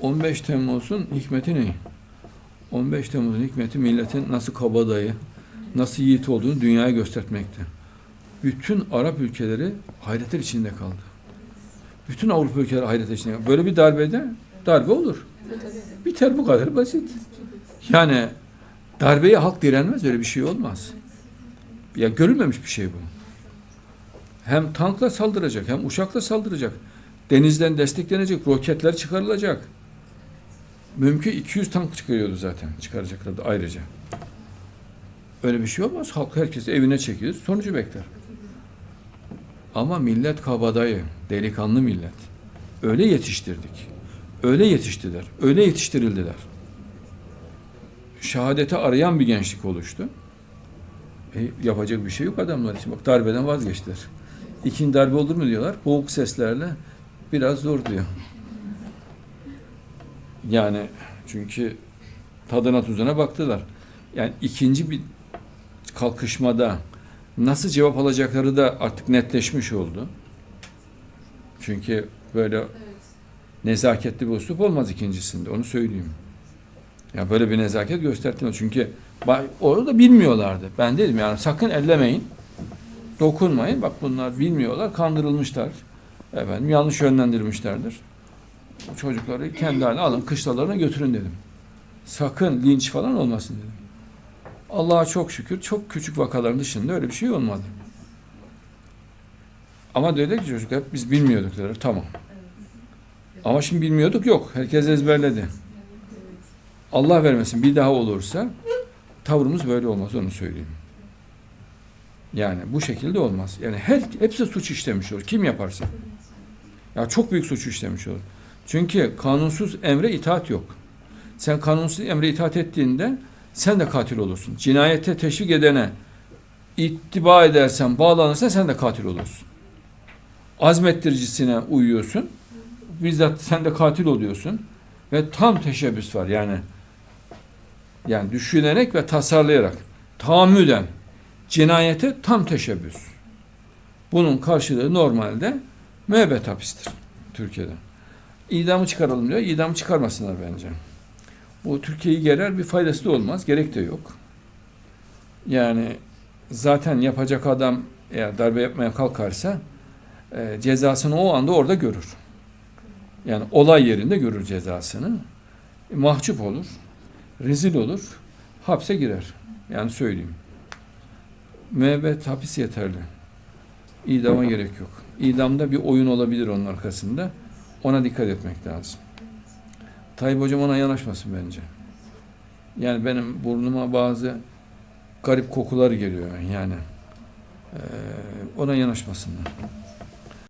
15 Temmuz'un hikmeti ne? 15 Temmuz'un hikmeti milletin nasıl kabadayı, nasıl yiğit olduğunu dünyaya göstermekte. Bütün Arap ülkeleri hayretler içinde kaldı. Bütün Avrupa ülkeleri hayret içinde kaldı. Böyle bir darbede darbe olur. Biter bu kadar basit. Yani darbeye halk direnmez öyle bir şey olmaz. Ya görülmemiş bir şey bu. Hem tankla saldıracak hem uçakla saldıracak. Denizden desteklenecek, roketler çıkarılacak. Mümkün 200 tank çıkarıyordu zaten. Çıkaracaklardı ayrıca. Öyle bir şey olmaz. Halk herkes evine çekiyor. Sonucu bekler. Ama millet kabadayı, delikanlı millet. Öyle yetiştirdik. Öyle yetiştiler. Öyle yetiştirildiler. Şehadeti arayan bir gençlik oluştu. E, yapacak bir şey yok adamlar için. Bak darbeden vazgeçtiler. İkinci darbe olur mu diyorlar. Boğuk seslerle biraz zor diyor. Yani çünkü tadına tuzuna baktılar. Yani ikinci bir kalkışmada nasıl cevap alacakları da artık netleşmiş oldu. Çünkü böyle nezaketli bir üslup olmaz ikincisinde. Onu söyleyeyim. Ya böyle bir nezaket göstermiyor. Çünkü orada bilmiyorlardı. Ben dedim yani sakın ellemeyin. Dokunmayın. Bak bunlar bilmiyorlar. Kandırılmışlar. Efendim yanlış yönlendirmişlerdir. Çocukları kendi haline alın. Kışlalarına götürün dedim. Sakın linç falan olmasın dedim. Allah'a çok şükür çok küçük vakaların dışında öyle bir şey olmadı. Ama dedi ki çocuk hep biz bilmiyorduk dediler. Tamam. Ama şimdi bilmiyorduk yok. Herkes ezberledi. Allah vermesin bir daha olursa tavrımız böyle olmaz onu söyleyeyim. Yani bu şekilde olmaz. Yani her hepsi suç işlemiş olur. Kim yaparsa. Ya çok büyük suç işlemiş olur. Çünkü kanunsuz emre itaat yok. Sen kanunsuz emre itaat ettiğinde sen de katil olursun. Cinayete teşvik edene ittiba edersen, bağlanırsan sen de katil olursun. Azmettiricisine uyuyorsun. Bizzat sen de katil oluyorsun. Ve tam teşebbüs var yani. Yani düşünerek ve tasarlayarak, tahammüden cinayete tam teşebbüs. Bunun karşılığı normalde müebbet hapistir Türkiye'de. İdamı çıkaralım diyor. İdamı çıkarmasınlar bence. Bu Türkiye'yi gerer bir faydası da olmaz. Gerek de yok. Yani zaten yapacak adam eğer darbe yapmaya kalkarsa e, cezasını o anda orada görür. Yani olay yerinde görür cezasını. E, mahcup olur. Rezil olur. Hapse girer. Yani söyleyeyim. Müebbet hapis yeterli. İdama gerek yok. İdamda bir oyun olabilir onun arkasında. Ona dikkat etmek lazım. Tayyip Hocam ona yanaşmasın bence. Yani benim burnuma bazı garip kokular geliyor yani. Ee, ona yanaşmasınlar.